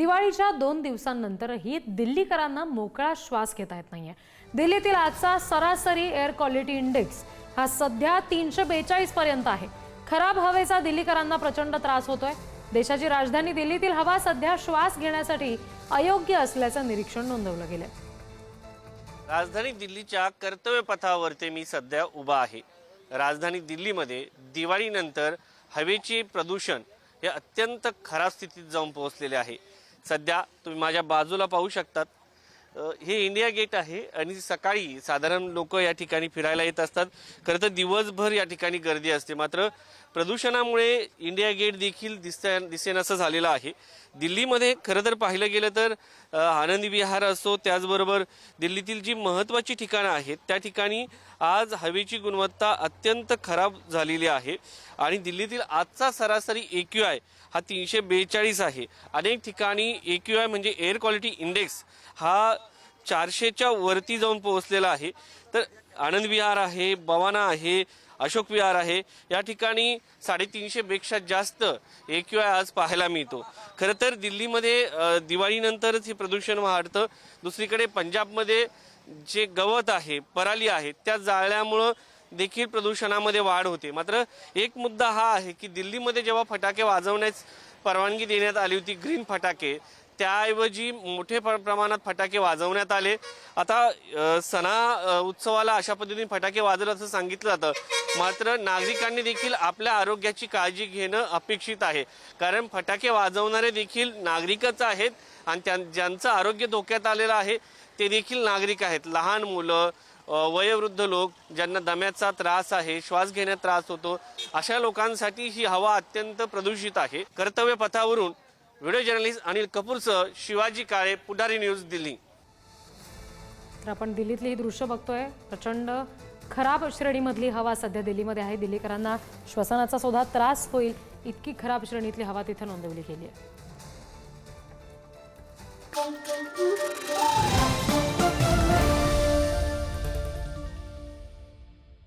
दिवाळीच्या दोन दिवसांनंतरही दिल्लीकरांना मोकळा श्वास घेता येत नाहीये. दिल्लीतील आजचा सरासरी एअर क्वालिटी इंडेक्स हा सध्या तीनशे बेचाळीस पर्यंत आहे. खराब हवेचा दिल्लीकरांना प्रचंड त्रास होतोय. देशाची राजधानी दिल्लीतील हवा सध्या श्वास घेण्यासाठी अयोग्य असल्याचं निरीक्षण नोंदवलं गेलंय. राजधानी दिल्लीच्या कर्तव्य पथावरती मी सध्या उभा आहे. राजधानी दिल्लीमध्ये दिवाळीनंतर हवेचे प्रदूषण हे अत्यंत खराब स्थितीत जाऊन पोहोचलेले आहे. सध्या तुम्ही माझ्या बाजूला पाहू शकतात. हे इंडिया गेट आहे आणि सकाळी साधारण लोक या ठिकाणी फिरायला येत असतात. खरं तर दिवसभर या ठिकाणी गर्दी असते. मात्र प्रदूषणामुळे इंडिया गेट देखील दिसता दिसेनासं झालेलं आहे. दिल्लीमध्ये खरं तर पाहिलं गेलं तर आनंद आनंदी विहार असो त्याचबरोबर दिल्लीतील जी महत्त्वाची ठिकाणं आहेत त्या ठिकाणी आज हवेची गुणवत्ता अत्यंत खराब झालेली आहे. आणि दिल्लीतील आजचा सरासरी ए क्यू आय हा तीनशे बेचाळीस आहे. अनेक ठिकाणी ए क्यू आय म्हणजे एअर क्वालिटी इंडेक्स हा चारशेच्या वरती जाऊन पोहोचलेला आहे. तर आनंद विहार आहे बवाना आहे अशोक विहार आहे. या ठिकाणी साडेतीनशेपेक्षा जास्त ए क्यू आय आज पाहायला मिळतो. खरं तर दिल्लीमध्ये दिवाळीनंतरच हे प्रदूषण वाढतं. दुसरीकडे पंजाबमध्ये जे गवत आहे पराली आहे त्या जाळल्यामुळं देखील प्रदूषणामध्ये वाढ होते. मात्र एक मुद्दा हा आहे की दिल्लीमध्ये जेव्हा फटाके वाजवण्यास परवानगी देण्यात आली होती ग्रीन फटाके त्याऐवजी मोठे प्रमाणात फटाके वाजवण्यात आले. आता सणा उत्सवाला अशा पद्धतीने फटाके वाजवलं असं सांगितलं जातं. मात्र नागरिकांनी देखील आपल्या आरोग्याची काळजी घेणं अपेक्षित आहे. कारण फटाके वाजवणारे देखील नागरिकच आहेत आणि त्या ज्यांचं आरोग्य धोक्यात आलेलं आहे ते देखील नागरिक आहेत. लहान मुलं वयोवृद्ध लोक ज्यांना दम्याचा त्रास आहे श्वास घेण्यात त्रास होतो अशा लोकांसाठी ही हवा अत्यंत प्रदूषित आहे. कर्तव्य पथावरून व्हिडिओ जर्नलिस्ट अनिल कपूरसह शिवाजी काळे पुढारी न्यूज दिल्ली. तर आपण दिल्लीतली ही दृश्य बघतोय. प्रचंड खराब श्रेणीमधली हवा सध्या दिल्लीमध्ये आहे. दिल्लीकरांना श्वसनाचा सुद्धा त्रास होईल. इतकी खराब श्रेणीतली हवा तिथे नोंदवली गेली आहे.